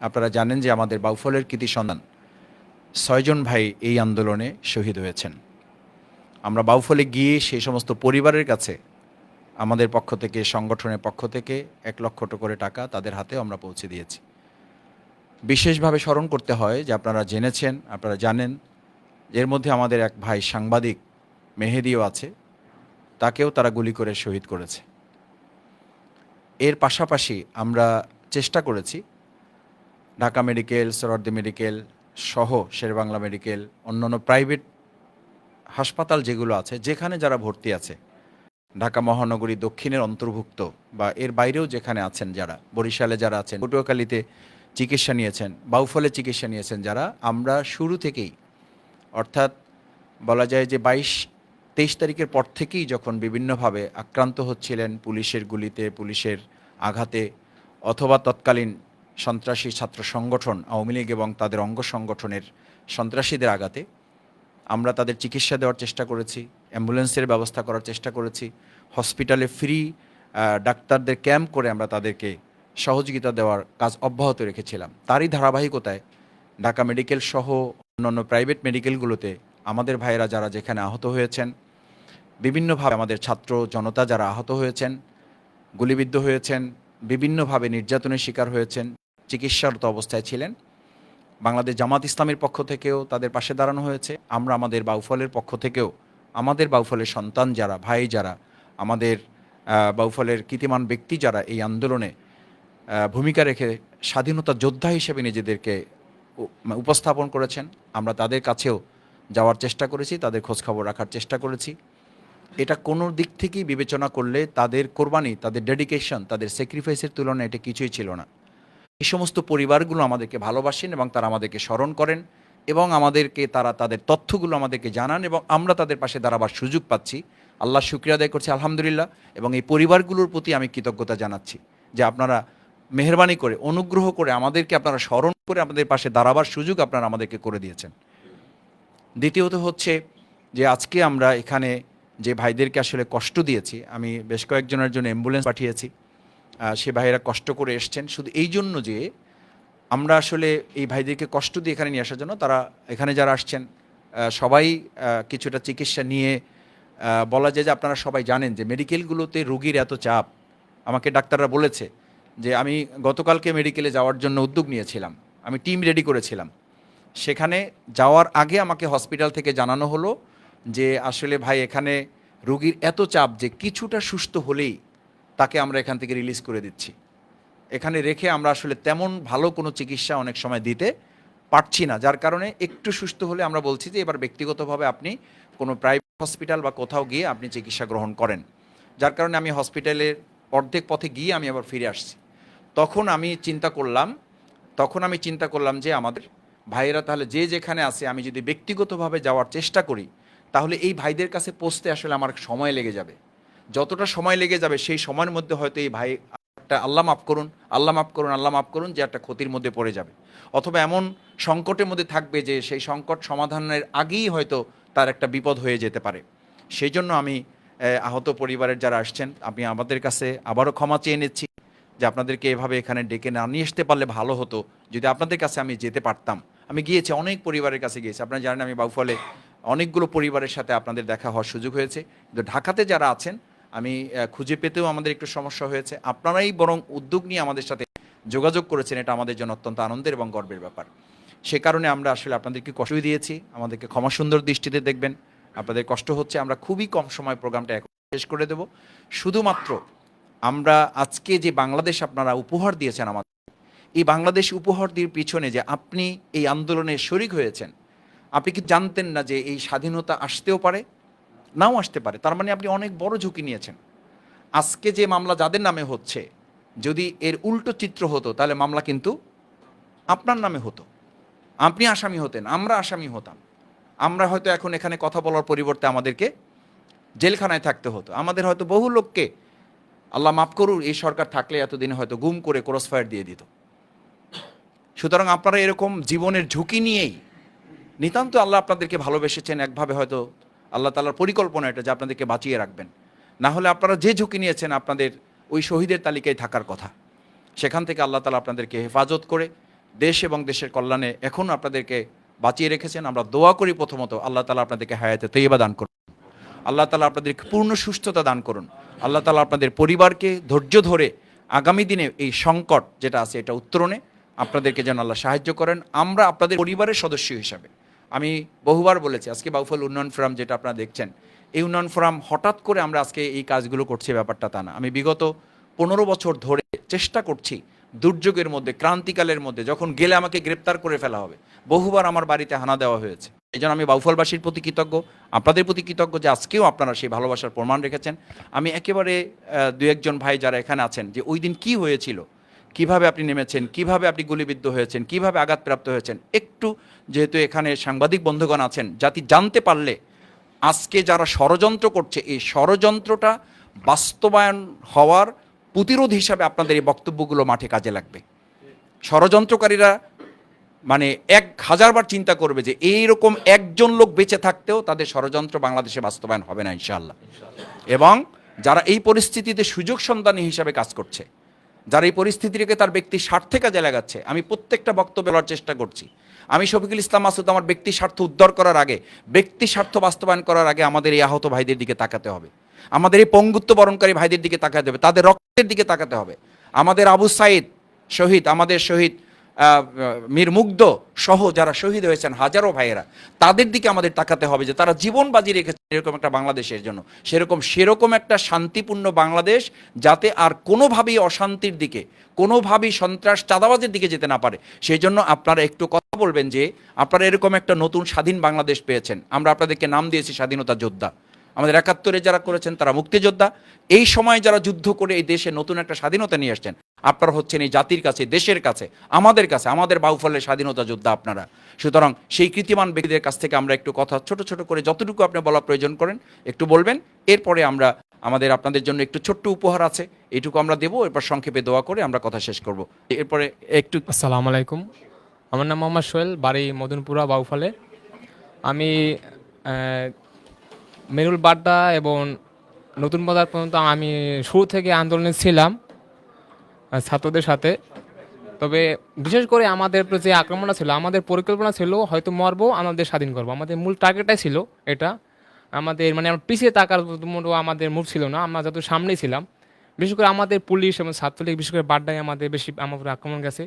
আপনারা জানেন যে আমাদের বাউফলের কৃতি সন্তান ছয়জন ভাই এই আন্দোলনে শহীদ হয়েছেন। আমরা বাউফলে গিয়ে সেই সমস্ত পরিবারের কাছে, আমাদের পক্ষ থেকে, সংগঠনের পক্ষ থেকে এক লক্ষ করে টাকা তাদের হাতে আমরা পৌঁছে দিয়েছি। বিশেষভাবে স্মরণ করতে হয় যে আপনারা জেনেছেন, আপনারা জানেন, এর মধ্যে আমাদের এক ভাই সাংবাদিক মেহেদিও আছে, তাকেও তারা গুলি করে শহীদ করেছে। এর পাশাপাশি আমরা চেষ্টা করেছি ঢাকা মেডিকেল সরদ্দি মেডিকেল সহ শেরবাংলা মেডিকেল, অন্যান্য প্রাইভেট হাসপাতাল যেগুলো আছে, যেখানে যারা ভর্তি আছে, ঢাকা মহানগরী দক্ষিণের অন্তর্ভুক্ত বা এর বাইরেও যেখানে আছেন যারা, বরিশালে যারা আছেন, পটুয়াখালীতে চিকিৎসা নিয়েছেন, বাউফলে চিকিৎসা নিয়েছেন যারা, আমরা শুরু থেকেই, অর্থাৎ বলা যায় যে বাইশ, তেইশ তারিখের পর থেকেই যখন বিভিন্নভাবে আক্রান্ত হচ্ছিলেন পুলিশের গুলিতে, পুলিশের আঘাতে, অথবা তৎকালীন সন্ত্রাসী ছাত্র সংগঠন, আওয়ামী লীগ এবং তাদের অঙ্গ সংগঠনের সন্ত্রাসীদের আঘাতে। আমরা তাদের চিকিৎসা দেওয়ার চেষ্টা করেছি, অ্যাম্বুলেন্সের ব্যবস্থা করার চেষ্টা করেছি, হসপিটালে ফ্রি ডাক্তারদের ক্যাম্প করে আমরা তাদেরকে সহযোগিতা দেওয়ার কাজ অব্যাহত রেখেছিলাম। তারই ধারাবাহিকতায় ঢাকা মেডিকেল সহ অন্যান্য প্রাইভেট মেডিকেলগুলোতে আমাদের ভাইয়েরা যারা যেখানে আহত হয়েছেন, বিভিন্নভাবে আমাদের ছাত্র জনতা যারা আহত হয়েছেন, গুলিবিদ্ধ হয়েছেন, বিভিন্নভাবে নির্যাতনের শিকার হয়েছেন চিকিৎসারত অবস্থায় ছিলেন। বাংলাদেশ জামাত ইসলামের পক্ষ থেকেও তাদের পাশে দাঁড়ানো হয়েছে। আমরা আমাদের বাউফলের পক্ষ থেকেও, আমাদের বাউফলের সন্তান যারা, ভাই যারা, আমাদের বাউফলের কীর্তিমান ব্যক্তি যারা এই আন্দোলনে ভূমিকা রেখে স্বাধীনতা যোদ্ধা হিসেবে নিজেদেরকে উপস্থাপন করেছেন। আমরা তাদের কাছেও যাওয়ার চেষ্টা করেছি, তাদের খোঁজখবর রাখার চেষ্টা করেছি। এটা কোনো দিক থেকেই বিবেচনা করলে তাদের কোরবানি, তাদের ডেডিকেশন তাদের স্যাক্রিফাইসের তুলনায় এটা কিছুই ছিল না। এই সমস্ত পরিবারগুলো আমাদেরকে ভালোবাসেন এবং তারা আমাদেরকে স্মরণ করেন এবং আমাদেরকে তারা তাদের তথ্যগুলো আমাদেরকে জানান এবং আমরা তাদের পাশে দাঁড়াবার সুযোগ পাচ্ছি। আল্লাহ শুক্রিয়া আদায় করছি, আলহামদুলিল্লাহ। এবং এই পরিবারগুলোর প্রতি আমি কৃতজ্ঞতা জানাচ্ছি যে আপনারা মেহরবানি করে, অনুগ্রহ করে আমাদেরকে আপনারা স্মরণ করে আমাদের পাশে দাঁড়াবার সুযোগ আপনারা আমাদেরকে করে দিয়েছেন। দ্বিতীয়ত হচ্ছে যে আজকে আমরা এখানে যে ভাইদেরকে আসলে কষ্ট দিয়েছি, আমি বেশ কয়েকজনের জন্য অ্যাম্বুলেন্স পাঠিয়েছি। সে ভাইয়েরা কষ্ট করে এসছেন। শুধু এই জন্য যে আমরা আসলে এই ভাইদেরকে কষ্ট দিয়ে এখানে নিয়ে আসার জন্য তারা এখানে যারা আসছেন সবাই কিছুটা চিকিৎসা নিয়ে বলা যায় যে আপনারা সবাই জানেন যে মেডিকেলগুলোতে রুগীর এত চাপ। আমাকে ডাক্তাররা বলেছে যে আমি গতকালকে মেডিকেলে যাওয়ার জন্য উদ্যোগ নিয়েছিলাম। আমি টিম রেডি করেছিলাম। সেখানে যাওয়ার আগে আমাকে হসপিটাল থেকে জানানো হলো যে আসলে ভাই এখানে রুগীর এত চাপ যে কিছুটা সুস্থ হলেই তাকে আমরা এখান থেকে রিলিজ করে দিচ্ছি। এখানে রেখে আমরা আসলে তেমন ভালো কোনো চিকিৎসা অনেক সময় দিতে পারছি না। যার কারণে একটু সুস্থ হলে আমরা বলছি যে, এবার ব্যক্তিগতভাবে আপনি কোনো প্রাইভেট হসপিটাল বা কোথাও গিয়ে আপনি চিকিৎসা গ্রহণ করেন। যার কারণে আমি হসপিটালের অর্ধেক পথে গিয়ে আমি আবার ফিরে আসছি। তখন আমি চিন্তা করলাম, তখন আমি চিন্তা করলাম যে, আমাদের ভাইয়েরা তাহলে যে যেখানে আছে, আমি যদি ব্যক্তিগতভাবে যাওয়ার চেষ্টা করি, তাহলে এই ভাইদের কাছে পৌঁছতে আসলে আমার সময় লেগে যাবে। যতটা সময় লেগে যাবে সেই সময়ের মধ্যে হয়তো এই ভাই একটা আল্লাহ মাফ করুন, আল্লাহ মাফ করুন, আল্লাহ মাফ করুন যে একটা ক্ষতির মধ্যে পড়ে যাবে। অথবা এমন সংকটের মধ্যে থাকবে যে সেই সংকট সমাধানের আগেই হয়তো তার একটা বিপদ হয়ে যেতে পারে। সেই জন্য আমি আহত পরিবারের যারা আসছেন, আমি আমাদের কাছে আবারও ক্ষমা চেয়ে নিচ্ছি যে আপনাদেরকে এভাবে এখানে ডেকে না নিয়ে আসতে পারলে ভালো হতো। যদি আপনাদের কাছে আমি যেতে পারতাম, আমি গিয়েছি, অনেক পরিবারের কাছে গিয়েছি। আপনারা জানেন আমি বাউফলে অনেকগুলো পরিবারের সাথে আপনাদের দেখা হওয়ার সুযোগ হয়েছে। কিন্তু ঢাকাতে যারা আছেন আমি খুঁজে পেতেও আমাদের একটু সমস্যা হয়েছে। আপনারাই বরং উদ্যোগ নিয়ে আমাদের সাথে যোগাযোগ করেছেন, এটা আমাদের জন্য অত্যন্ত আনন্দের এবং গর্বের ব্যাপার। সে কারণে আমরা আসলে আপনাদেরকে কষ্ট দিয়েছি, আমাদেরকে ক্ষমা সুন্দর দৃষ্টিতে দেখবেন। আপনাদের কষ্ট হচ্ছে, আমরা খুবই কম সময় প্রোগ্রামটা এখন শেষ করে দেব। শুধুমাত্র আমরা আজকে যে বাংলাদেশ আপনারা উপহার দিয়েছেন আমাদের, এই বাংলাদেশ উপহার দিয়ে পিছনে যে আপনি এই আন্দোলনে শরিক হয়েছেন, আপনি কি জানতেন না যে এই স্বাধীনতা আসতেও পারে? নাও আসতে পারে। তার মানে আপনি অনেক বড় ঝুঁকি নিয়েছেন। আজকে যে মামলা যাদের নামে হচ্ছে, যদি এর উল্টো চিত্র হতো, তাহলে মামলা কিন্তু আপনার নামে হতো। আপনি আসামি হতেন, আমরা আসামি হতাম। আমরা হয়তো এখন এখানে কথা বলার পরিবর্তে আমাদেরকে জেলখানায় থাকতে হতো। আমাদের হয়তো বহু লোককে আল্লাহ মাফ করুন এই সরকার থাকলে এতদিনে হয়তো গুম করে ক্রস ফায়ার দিয়ে দিত। সুতরাং আপনারা এরকম জীবনের ঝুঁকি নিয়েই নিতান্ত আল্লাহ আপনাদেরকে ভালোবেসেছেন, একভাবে হয়তো আল্লাহ তালার পরিকল্পনা এটা যে আপনাদেরকে বাঁচিয়ে রাখবেন। না হলে আপনারা যে ঝুঁকি নিয়েছেন আপনাদের ওই শহীদের তালিকায় থাকার কথা। সেখান থেকে আল্লাহ তালা আপনাদেরকে হেফাজত করে দেশ এবং দেশের কল্যাণে এখন আপনাদেরকে বাঁচিয়ে রেখেছেন। আমরা দোয়া করি প্রথমত আল্লাহ তালা আপনাদেরকে হায়াতে তৈবা দান করুন। আল্লাহ তালা আপনাদেরকে পূর্ণ সুস্থতা দান করুন। আল্লাহ তালা আপনাদের পরিবারকে ধৈর্য ধরে আগামী দিনে এই সংকট যেটা আছে এটা উত্তরণে আপনাদেরকে যেন আল্লাহ সাহায্য করেন। আমরা আপনাদের পরিবারের সদস্য হিসাবে। আমি বহুবার বলেছি, আজকে বাউফল উন্নয়ন ফোরাম যেটা আপনারা দেখছেন, এই উন্নয়ন ফোরাম হঠাৎ করে আমরা আজকে এই কাজগুলো করছি ব্যাপারটা তা না। আমি বিগত পনেরো বছর ধরে চেষ্টা করছি দুর্যোগের মধ্যে, ক্রান্তিকালের মধ্যে, যখন গেলে আমাকে গ্রেপ্তার করে ফেলা হবে, বহুবার আমার বাড়িতে হানা দেওয়া হয়েছে। এই জন্য আমি বাউফলবাসীর প্রতি কৃতজ্ঞ, আপনাদের প্রতি কৃতজ্ঞ যে আজকেও আপনারা সেই ভালোবাসার প্রমাণ রেখেছেন। আমি একেবারে দু একজন ভাই যারা এখানে আছেন, যে ওই দিন কী হয়েছিল কীভাবে আপনি নেমেছেন? কীভাবে আপনি গুলিবিদ্ধ হয়েছেন? কীভাবে আঘাতপ্রাপ্ত হয়েছেন? একটু যেহেতু এখানে সাংবাদিক বন্ধুগণ আছেন, জাতি জানতে পারলে আজকে যারা ষড়যন্ত্র করছে, এই ষড়যন্ত্রটা বাস্তবায়ন হওয়ার প্রতিরোধ হিসাবে আপনাদের এই বক্তব্যগুলো মাঠে কাজে লাগবে। ষড়যন্ত্রকারীরা মানে এক হাজারবার চিন্তা করবে যে এই রকম একজন লোক বেঁচে থাকতেও তাদের ষড়যন্ত্র বাংলাদেশে বাস্তবায়ন হবে না, ইনশাআল্লাহ। এবং যারা এই পরিস্থিতিতে সুযোগ সন্ধানী হিসাবে কাজ করছে যারা এই পরিস্থিতিকে তার ব্যক্তি স্বার্থে কাজে লাগাচ্ছে, আমি প্রত্যেকটা বক্তব্য বলার চেষ্টা করছি। আমি শফিকুল ইসলাম মাসুদ, আমার ব্যক্তি স্বার্থ উদ্ধার করার আগে, ব্যক্তি স্বার্থ বাস্তবায়ন করার আগে আমাদের এই আহত ভাইদের দিকে তাকাতে হবে। আমাদের এই পঙ্গুত্ব বরণকারী ভাইদের দিকে তাকাতে হবে, তাদের রক্তের দিকে তাকাতে হবে। আমাদের আবু সাইদ শহীদ, আমাদের শহীদ মীর মুগ্ধ সহ যারা শহীদ হয়েছেন হাজারো ভাইয়েরা, তাদের দিকে আমাদের তাকাতে হবে যে তারা জীবন বাজি রেখেছেন এরকম একটা বাংলাদেশের জন্য। সেরকম সেরকম একটা শান্তিপূর্ণ বাংলাদেশ যাতে আর কোনোভাবেই অশান্তির দিকে, কোনোভাবেই সন্ত্রাস চাঁদাবাজের দিকে যেতে না পারে। সেই জন্য আপনারা একটু কথা বলবেন যে আপনারা এরকম একটা নতুন স্বাধীন বাংলাদেশ পেয়েছেন। আমরা আপনাদেরকে নাম দিয়েছি স্বাধীনতা যোদ্ধা। আমাদের একাত্তরে যারা করেছেন তারা মুক্তিযোদ্ধা। এই সময় যারা যুদ্ধ করে এই দেশে নতুন একটা স্বাধীনতা নিয়ে আসছেন আপনারা হচ্ছেন এই জাতির কাছে, দেশের কাছে, আমাদের কাছে, আমাদের বাউফলের স্বাধীনতা যোদ্ধা আপনারা। সুতরাং সেই কৃতিমান ব্যক্তিদের কাছ থেকে আমরা একটু কথা ছোট ছোট করে যতটুকু আপনি বলা প্রয়োজন করেন, একটু বলবেন। এরপরে আমরা আমাদের আপনাদের জন্য একটু ছোট্ট উপহার আছে, এইটুকু আমরা দেবো। এরপর সংক্ষেপে দোয়া করে আমরা কথা শেষ করব। এরপরে একটু আসসালামু আলাইকুম। আমার নাম মোহাম্মদ সোহেল, বাড়ি মদনপুরা, বাউফলে। আমি মেরুল বাড্ডা এবং নতুন বাজার পর্যন্ত আমি শুরু থেকে আন্দোলনে ছিলাম। ছাত্রদের সাথে। তবে বিশেষ করে আমাদের যে আক্রমণটা ছিল, আমাদের পরিকল্পনা ছিল হয়তো মরবো, আমাদের স্বাধীন করব। আমাদের মূল টার্গেটটাই ছিল এটা। আমাদের মানে আমরা পিছিয়ে তাকার মতো আমাদের মুখ ছিল না, আমরা যত সামনেই ছিলাম। বিশেষ করে আমাদের পুলিশ এবং ছাত্রলীগ, বিশেষ করে বাড্ডায় আমাদের বেশি আমার উপরে আক্রমণ গেছে।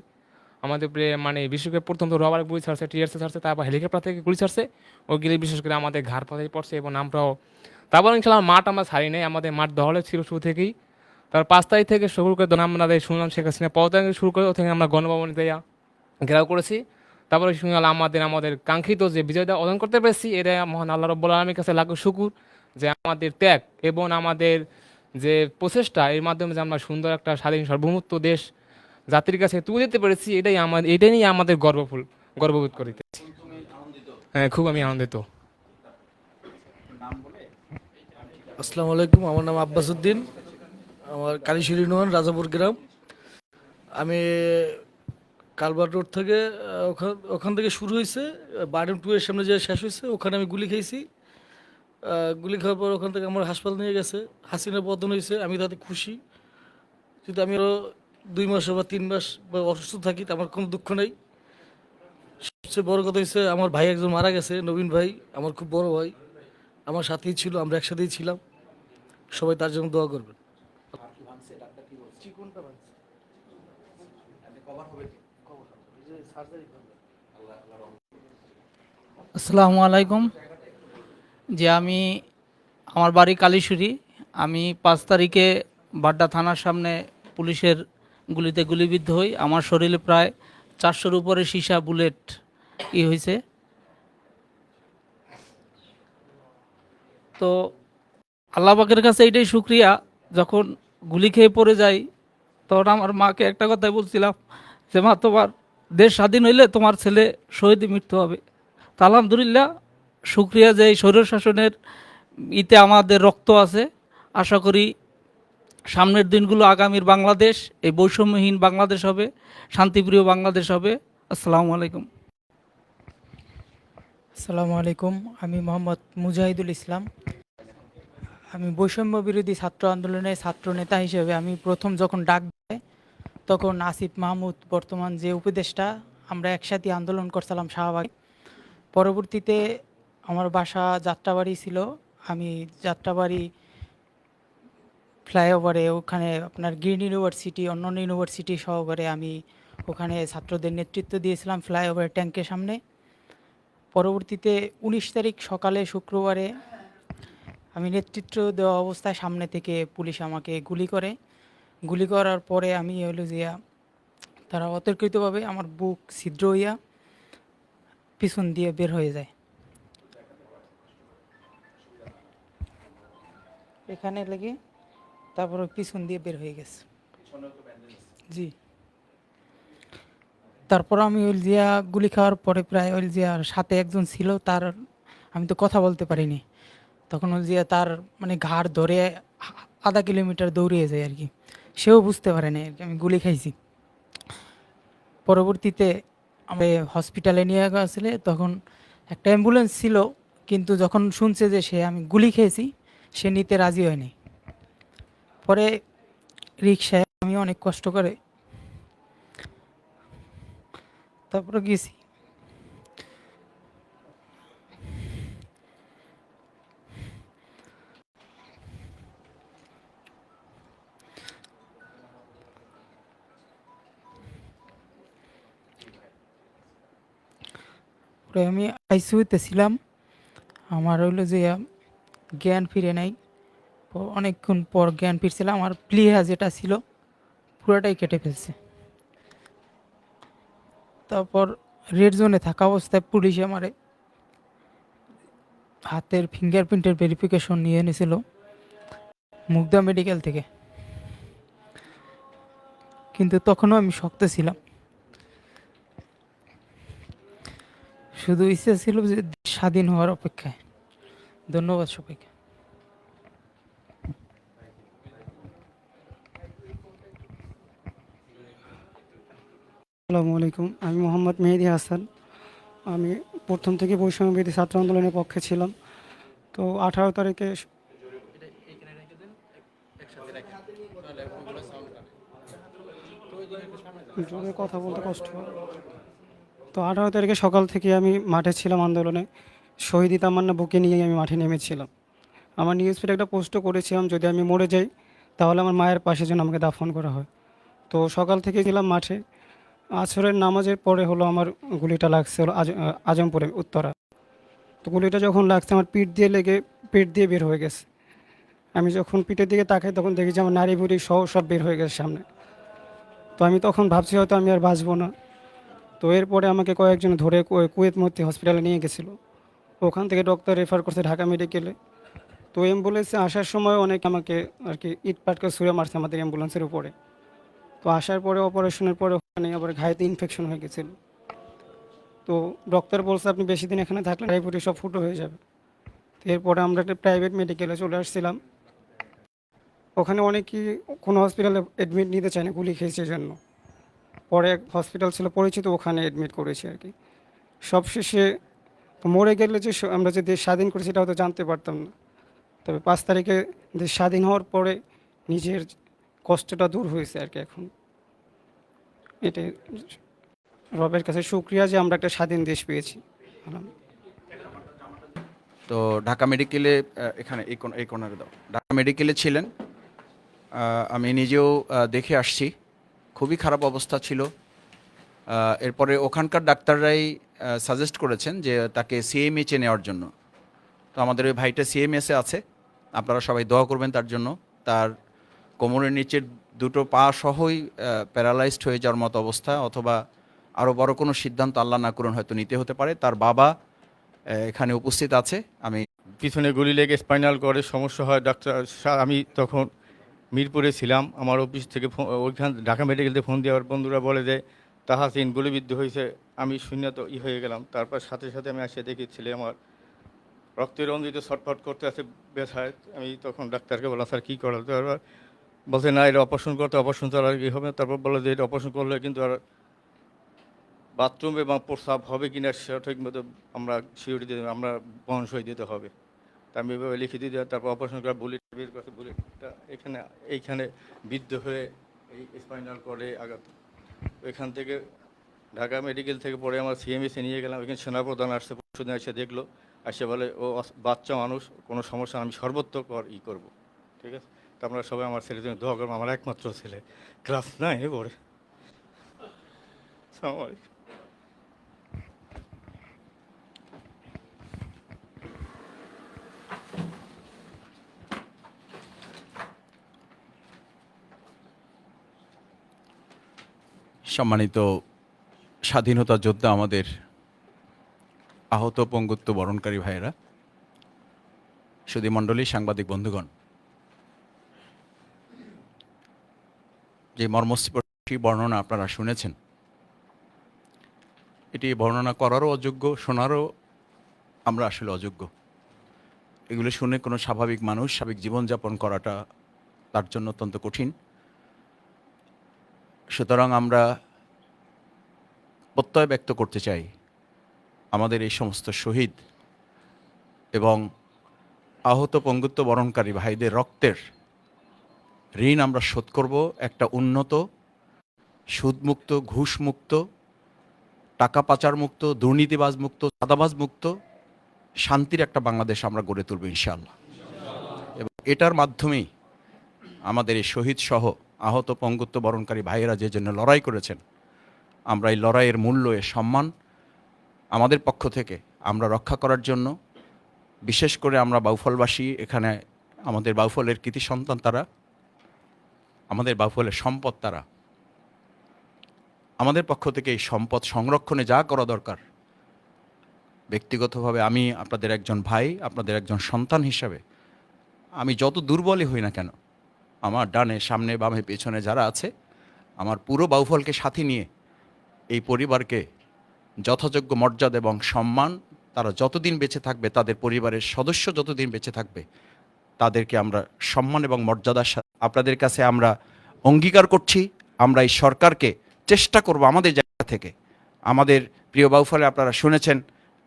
আমাদের উপরে মানে বিশেষ করে প্রথম তো রবার গুলি ছাড়ছে টিয়ারসে ছাড়ছে, তারপর হেলিকপ্টার থেকে গুলি ছাড়ছে। ওগুলি বিশেষ করে আমাদের ঘাড় পাতায় পড়ছে এবং আমরাও তারপর ইনশাল্লাহ মাঠ আমরা ছাড়ি নাই আমাদের মাঠ দহলে ছিল শুরু থেকেই। তার পাঁচ তারিখ থেকে শুরু করে ধরুন আমাদের শুনলাম শেখ হাসিনা। পদ থেকে শুরু করে থেকে আমরা গণভবনে দেয়া, ঘেরাও করেছি। তারপরে শুনলাম আমাদের আমাদের কাঙ্ক্ষিত যে বিজয়টা অর্জন করতে পেরেছি, এটা মহান আল্লাহ রব্বুল আলমীর কাছে লাগু শুকুর যে আমাদের ত্যাগ এবং আমাদের যে প্রচেষ্টা, এর মাধ্যমে যে আমরা সুন্দর একটা স্বাধীন সার্বভৌমত্ব দেশ, জাতির কাছে তুলে দিতে পেরেছি, এটাই আমাদের এটাই নিয়ে আমাদের গর্বফুল, গর্ববোধ করিতেছি হ্যাঁ খুব আমি আনন্দিত। আসসালামু আলাইকুম, আমার নাম আব্বাস উদ্দিন। আমার কালীশ্বরী ইউনিয়ন রাজাপুর গ্রাম। আমি কালবার রোড থেকে ওখান ওখান থেকে শুরু হয়েছে বার্ডেন টু এর সামনে যে শেষ হয়েছে, ওখানে আমি গুলি খেয়েছি। গুলি খাওয়ার পর ওখান থেকে আমার হাসপাতাল নিয়ে গেছে। হাসিনা পতন হয়েছে, আমি তাতে খুশি। যদি আমি আরও দুই মাস বা তিন মাস বা অসুস্থ থাকি আমার কোনো দুঃখ নেই। সবচেয়ে বড় কথা হচ্ছে আমার ভাই একজন মারা গেছে, নবীন ভাই, আমার খুব বড় ভাই। আমার সাথেই ছিল, আমরা একসাথেই ছিলাম। সবাই তার জন্য দোয়া করবেন। আসসালামু আলাইকুম। যে আমি আমার বাড়ি কালীশুরি আমি পাঁচ তারিখে বাড্ডা থানার সামনে পুলিশের গুলিতে গুলিবিদ্ধ হই। আমার শরীরে প্রায় চারশোর উপরে সীসা বুলেট ই হয়েছে তো আল্লাহ পাকের কাছে এইটাই শুক্রিয়া, যখন গুলি খেয়ে পড়ে যাই, তখন আমার মাকে একটা কথাই বলছিলাম যে, মা, তোমার দেশ স্বাধীন হইলে তোমার ছেলে শহীদে মৃত্যু হবে। তা আলহামদুলিল্লাহ, শুক্রিয়া যে এই স্বৈর শাসনের ইতে আমাদের রক্ত আছে। আশা করি সামনের দিনগুলো আগামীর বাংলাদেশ, এই বৈষম্যহীন বাংলাদেশ হবে, শান্তিপ্রিয় বাংলাদেশ হবে। আসসালামু আলাইকুম। আসসালামু আলাইকুম, আমি মোহাম্মদ মুজাহিদুল ইসলাম। আমি বৈষম্য বিরোধী ছাত্র আন্দোলনের ছাত্র নেতা হিসেবে আমি প্রথম যখন ডাক তখন আসিফ মাহমুদ বর্তমান যে উপদেষ্টা, আমরা একসাথে আন্দোলন করছিলাম শাহবাগ। পরবর্তীতে আমার বাসা যাত্রাবাড়ি ছিল। আমি যাত্রাবাড়ি ফ্লাইওভারে ওখানে আপনার গ্রিন ইউনিভার্সিটি, অন্যান্য ইউনিভার্সিটি সহকারে আমি ওখানে ছাত্রদের নেতৃত্ব দিয়েছিলাম ফ্লাইওভার ট্যাঙ্কের সামনে। পরবর্তীতে উনিশ তারিখ সকালে শুক্রবারে আমি নেতৃত্ব দেওয়া অবস্থায় সামনে থেকে পুলিশ আমাকে গুলি করে। গুলি করার পরে আমি হলো যে তারা অতর্কিতভাবে আমার বুক ছিদ্র হইয়া পিছন দিয়ে বের হয়ে যায়। এখানে লেগে তারপর পিছন দিয়ে বের হয়ে গেছে। জি। তারপর আমি ওই জিয়া গুলি খাওয়ার পরে প্রায় ওই জিয়ার সাথে একজন ছিল, তার আমি তো কথা বলতে পারিনি। তখন ওই জিয়া তার মানে ঘাড় ধরে আধা কিলোমিটার দৌড়িয়ে যায় আর কি। সেও বুঝতে পারে না আর কি আমি গুলি খাইছি। পরবর্তীতে আমি হসপিটালে নিয়ে গেছিলে, তখন একটা অ্যাম্বুলেন্স ছিল, কিন্তু যখন শুনছে যে সে আমি গুলি খেয়েছি, সে নিতে রাজি হয়নি। পরে রিক্সায় আমি অনেক কষ্ট করে তারপরে গেছি। পরে আমি আইসিউতে ছিলাম। আমার হইল যে জ্ঞান ফিরে নাই। অনেকক্ষণ পর জ্ঞান ফিরছিলাম। আমার প্লিহা যেটা ছিল, পুরোটাই কেটে ফেলছে। তারপর রেড জোনে থাকা অবস্থায় পুলিশ আমারে হাতের ফিঙ্গারপ্রিন্টের ভেরিফিকেশন নিয়ে এনেছিল মুগদা মেডিকেল থেকে। কিন্তু তখনও আমি শক্ত ছিলাম। শুধু ইচ্ছা ছিল যে স্বাধীন হওয়ার অপেক্ষায়। ধন্যবাদ সবাইকে। আসসালামু আলাইকুম, আমি মোহাম্মদ মেহেদি হাসান। আমি প্রথম থেকে বৈষম্য বৈষম্যবিধি ছাত্র আন্দোলনের পক্ষে ছিলাম। তো আঠারো তারিখে কথা বলতে কষ্ট হয়। তো আঠারো তারিখে সকাল থেকে আমি মাঠে ছিলাম আন্দোলনে। শহীদি তামান্না বুকে নিয়ে আমি মাঠে নেমেছিলাম। আমার নিউজ ফিডে একটা পোস্টও করেছিলাম, যদি আমি মরে যাই, তাহলে আমার মায়ের পাশে যেন আমাকে দাফন করা হয়। তো সকাল থেকে গেলাম মাঠে। আসরের নামাজের পরে হলো আমার গুলিটা লাগছে হলো আজ- আজমপুরে উত্তরা। তো গুলিটা যখন লাগছে, আমার পিঠ দিয়ে লেগে, পেট দিয়ে বের হয়ে গেছে। আমি যখন পিঠের দিকে তাকাই, তখন দেখি যে আমার নারী বুড়ি সহ সব বের হয়ে গেছে সামনে। তো আমি তখন ভাবছি হয়তো আমি আর বাঁচবো না। তো এরপরে আমাকে কয়েকজন ধরে কুয়েত মূর্তি হসপিটালে নিয়ে গেছিল। ওখান থেকে ডক্টর রেফার করছে ঢাকা মেডিকেলে তো অ্যাম্বুলেন্সে আসার সময় অনেক আমাকে আর কি ইট পাটকে ছুঁড়ে মারছে আমাদের অ্যাম্বুলেন্সের উপরে। তো আসার পরে অপারেশনের পরে ওখানে আবার ঘায়েতে ইনফেকশন হয়ে গেছিল। তো ডক্টর বলছে, আপনি বেশি দিন এখানে থাকলে ডাইপুটি সব ফুটো হয়ে যাবে। তো এরপরে আমরা একটা প্রাইভেট মেডিকেলে চলে আসছিলাম। ওখানে অনেকেই কোনো হসপিটালে অ্যাডমিট নিতে চায় না, গুলি খেয়েছে জন্য পরে এক হসপিটাল ছিল পরিচিত, ওখানে অ্যাডমিট করেছি আর কি। সবশেষে মরে গেলে যে আমরা যে দেশ স্বাধীন করেছি সেটা হয়তো জানতে পারতাম না। তবে পাঁচ তারিখে দেশ স্বাধীন হওয়ার পরে নিজের কষ্টটা দূর হয়েছে আর কি এখন। এটাই রবের কাছে শুক্রিয়া যে আমরা একটা স্বাধীন দেশ পেয়েছি। তো ঢাকা মেডিকেলে এখানে এই কোনারে দাও। ঢাকা মেডিকেলে ছিলেন। আমি নিজেও দেখে আসছি। খুবই খারাপ অবস্থা ছিল। এরপরে ওখানকার ডাক্তাররাই সাজেস্ট করেছেন যে তাকে সিএমএইচে নেওয়ার জন্য। তো আমাদের ওই ভাইটা সিএমএসে আছে। আপনারা সবাই দোয়া করবেন তার জন্য। তার কোমরের নিচের দুটো পা সহই প্যারালাইজড হয়ে যাওয়ার মতো অবস্থা, অথবা আরও বড় কোনো সিদ্ধান্ত আল্লাহ না করুন হয়তো নিতে হতে পারে। তার বাবা এখানে উপস্থিত আছে। আমি পিছনে গুলি লেগে স্পাইনাল করে সমস্যা হয়, ডাক্তার, আমি তখন মিরপুরে ছিলাম। আমার অফিস থেকে ওইখান ঢাকা মেডিকেল থেকে ফোন দেওয়ার বন্ধুরা বলে যে, তাহাসিন গুলিবিদ্ধ হয়েছে। আমি শূন্য তো ই হয়ে গেলাম। তারপর সাথে সাথে আমি আসে দেখি ছেলে আমার রক্তের রঞ্জিত ছটফট করতে আছে ব্যথায়। আমি তখন ডাক্তারকে বললাম, স্যার, কী করা তারপর বলছে, না, এটা অপারেশন করতে, অপারেশন ছাড়া আর কি হবে? না। তারপর বলে যে, এটা অপারেশন করলে কিন্তু আর বাথরুম এবং প্রস্রাব হবে কি কিনা সঠিক মতো আমরা সিওরিটি দিতে আমরা বহন সই দিতে হবে। তা আমি এভাবে লিখে দিয়ে দেওয়া তারপর অপারেশন করে বুলেট বের করতে বুলেটটা এখানে, এইখানে বিদ্ধ হয়ে এই স্পাইনাল করে আঘাত। ওইখান থেকে ঢাকা মেডিকেল থেকে পরে আমার সিএমএসে নিয়ে গেলাম এখানে সেনাপ্রধান আসছে, পরশুদিন এসে দেখল এসে বলে, ও বাচ্চা মানুষ, কোনো সমস্যা আমি সর্বোত্তকর ই করব। ঠিক আছে? তা আমরা সবাই আমার ছেলের জন্য দোয়া করব, আমার একমাত্র ছেলে। ক্লাস নাইনে পড়ে। আসসালামু সম্মানিত স্বাধীনতা যোদ্ধা আমাদের আহত পঙ্গুত্ব বরণকারী ভাইয়েরা সুধী মণ্ডলী সাংবাদিক বন্ধুগণ, যে মর্মস্পর্শী বর্ণনা আপনারা শুনেছেন, এটি বর্ণনা করারও অযোগ্য, শোনারও আমরা আসলে অযোগ্য। এগুলো শুনে কোনো স্বাভাবিক মানুষ স্বাভাবিক জীবনযাপন করাটা তার জন্য অত্যন্ত কঠিন। সুতরাং আমরা প্রত্যয় ব্যক্ত করতে চাই আমাদের এই সমস্ত শহীদ এবং আহত পঙ্গুত্ব বরণকারী ভাইদের রক্তের ঋণ আমরা শোধ করব একটা উন্নত, সুদমুক্ত, ঘুষমুক্ত, টাকা পাচার মুক্ত দুর্নীতিবাজ মুক্ত চাঁদাবাজ মুক্ত শান্তির একটা বাংলাদেশ আমরা গড়ে তুলব ইনশাআল্লাহ। এবং এটার মাধ্যমেই আমাদের এই শহীদ সহ আহত পঙ্গুত্ব বরণকারী ভাইয়েরা যে জন্য লড়াই করেছেন আমরা এই লড়াইয়ের মূল্য, এর সম্মান আমাদের পক্ষ থেকে আমরা রক্ষা করার জন্য, বিশেষ করে আমরা বাউফলবাসী এখানে, আমাদের বাউফলের কৃতি সন্তান তারা, আমাদের বাউফলের সম্পদ তারা। আমাদের পক্ষ থেকে এই সম্পদ সংরক্ষণে যা করা দরকার, ব্যক্তিগতভাবে আমি আপনাদের একজন ভাই, আপনাদের একজন সন্তান হিসাবে, আমি যত দুর্বলই হই না কেন, আমার ডানে, সামনে, বামে, পেছনে যারা আছে, আমার পুরো বাউফলকে সাথে নিয়ে এই পরিবারকে যথাযোগ্য মর্যাদা এবং সম্মান তারা যতদিন বেঁচে থাকবে, তাদের পরিবারের সদস্য যতদিন বেঁচে থাকবে, তাদেরকে আমরা সম্মান এবং মর্যাদার সাথে আপনাদের কাছে আমরা অঙ্গীকার করছি। আমরা এই সরকারকে চেষ্টা করব আমাদের জায়গা থেকে। আমাদের প্রিয় বাউফলে আপনারা শুনেছেন,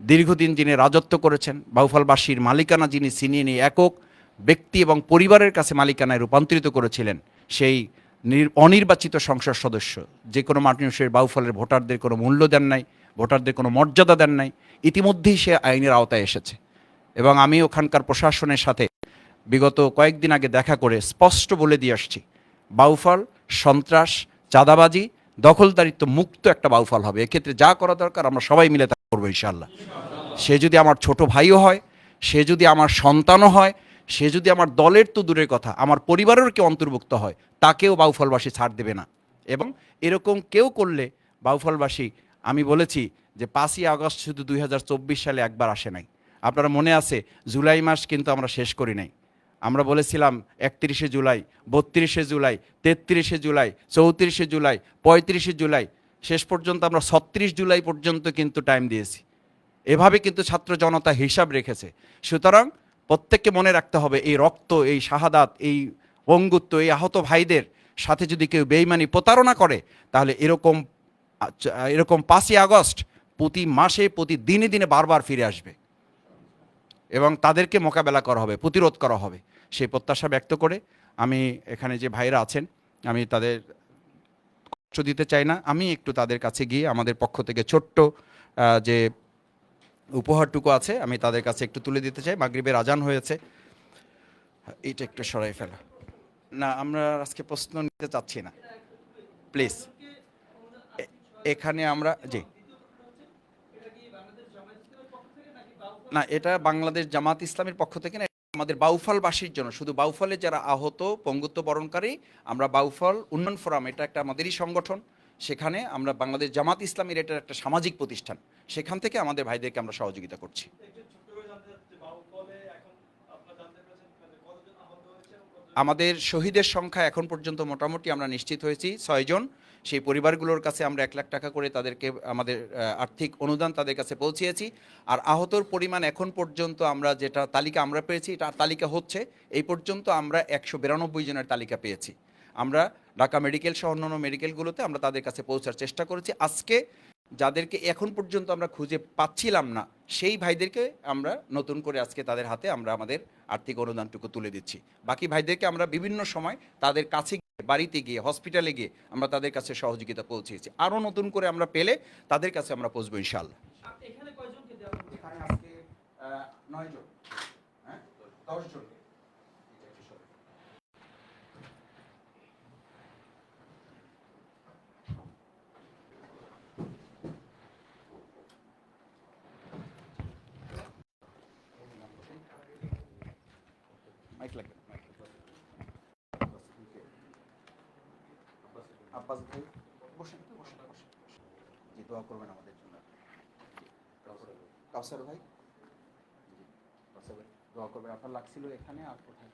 দীর্ঘদিন যিনি রাজত্ব করেছেন, বাউফলবাসীর মালিকানা যিনি ছিনিয়ে নিয়ে একক ব্যক্তি এবং পরিবারের কাছে মালিকানায় রূপান্তরিত করেছিলেন, সেই অনির্বাচিত সংসদ সদস্য। যে কোনো মানুষের বাউফলের ভোটারদের কোনো মূল্য দেন নাই, ভোটারদের কোনো মর্যাদা দেন নাই, ইতিমধ্যেই সে আইনের আওতায় এসেছে। এবং আমি ওখানকার প্রশাসনের সাথে বিগত কয়েকদিন আগে দেখা করে স্পষ্ট বলে দিয়ে আসছি, বাউফল, সন্ত্রাস, চাঁদাবাজি, দখলদারিত্ব মুক্ত একটা বাউফল হবে। এক্ষেত্রে যা করা দরকার আমরা সবাই মিলে তা করব ইনশাল্লাহ সে যদি আমার ছোট ভাইও হয়, সে যদি আমার সন্তানও হয় সে যদি আমার দলের তো দূরের কথা, আমার পরিবারের কেউ অন্তর্ভুক্ত হয়, তাকেও বাউফলবাসী ছাড় দেবে না। এবং এরকম কেউ করলে বাউফলবাসী, আমি বলেছি যে পাঁচই আগস্ট শুধু দুই হাজার চব্বিশ সালে একবার আসে নাই। আপনারা মনে আছে, জুলাই মাস কিন্তু আমরা শেষ করি নাই। আমরা বলেছিলাম একত্রিশে জুলাই, বত্রিশে জুলাই, তেত্রিশে জুলাই, চৌত্রিশে জুলাই, পঁয়ত্রিশে জুলাই, শেষ পর্যন্ত আমরা ছত্রিশ জুলাই পর্যন্ত কিন্তু টাইম দিয়েছি। এভাবে কিন্তু ছাত্র জনতা হিসাব রেখেছে। সুতরাং প্রত্যেককে মনে রাখতে হবে এই রক্ত এই শাহাদাত এই পঙ্গুত্ব এই আহত ভাইদের সাথে যদি কেউ বেইমানি প্রতারণা করে তাহলে এরকম আচ্ছা, এরকম পাঁচই আগস্ট প্রতি মাসে প্রতি দিনে দিনে বারবার ফিরে আসবে। এবং তাদেরকে মোকাবেলা করা হবে প্রতিরোধ করা হবে। সেই প্রত্যাশা ব্যক্ত করে আমি এখানে যে ভাইরা আছেন আমি তাদের কষ্ট দিতে চাই না। আমি একটু তাদের কাছে গিয়ে আমাদের পক্ষ থেকে ছোট্ট যে উপহারটুকু আছে, আমি তাদের কাছে একটু তুলে দিতে চাই। মাগরিবের আজান হয়েছে। এইটা একটু সরাই ফেলা। না, আমরা আজকে প্রশ্ন নিতে চাচ্ছি না। প্লিজ। এখানে আমরা, জি। না, এটা বাংলাদেশ জামাত ইসলামের পক্ষ থেকে না, এটা আমাদের বাউফলবাসীর জন্য। শুধু বাউফলে যারা আহত, পঙ্গুত্ব বরণকারী, আমরা বাউফল উন্নয়ন ফোরাম, এটা একটা আমাদেরই সংগঠন। সেখানে আমরা বাংলাদেশ জামাত ইসলামের এটা একটা সামাজিক প্রতিষ্ঠান। সেখান থেকে আমাদের ভাইদেরকে আমরা সহযোগিতা করছি। আমাদের শহীদের সংখ্যা এখন পর্যন্ত মোটামুটি আমরা নিশ্চিত হয়েছি। ছয়জন সেই পরিবারগুলোর কাছে আমরা এক লাখ টাকা করে তাদেরকে, আমাদের আর্থিক অনুদান তাদের কাছে পৌঁছিয়েছি। আর আহতর পরিমাণ এখন পর্যন্ত আমরা যেটা তালিকা আমরা পেয়েছি, এটা তালিকা হচ্ছে, এই পর্যন্ত আমরা একশো বিরানব্বই জনের তালিকা পেয়েছি। আমরা ঢাকা মেডিকেল সহ অন্যান্য মেডিকেলগুলোতে আমরা তাদের কাছে পৌঁছার চেষ্টা করেছি। আজকে যাদেরকে এখন পর্যন্ত আমরা খুঁজে পাচ্ছিলাম না সেই ভাইদেরকে আমরা নতুন করে আজকে তাদের হাতে আমরা আমাদের আর্থিক অনুদানটুকু তুলে দিচ্ছি। বাকি ভাইদেরকে আমরা বিভিন্ন সময় তাদের কাছে গিয়ে বাড়িতে গিয়ে হসপিটালে গিয়ে আমরা তাদের কাছে সহযোগিতা পৌঁছেছি। আরও নতুন করে আমরা পেলে তাদের কাছে আমরা পৌঁছবো ইনশাল্লাহ এখানে আজকে নয় জন হ্যাঁ? দশ জন মাইক লাগবে না, মাইক লাগবে না। আব্বাস ভাই বসেন বসেন বসেন জি দোয়া করবেন আমাদের জন্য। কাউসার ভাই? দোয়া করবেন। আপনার লাগছিল এখানে আর কোথায়?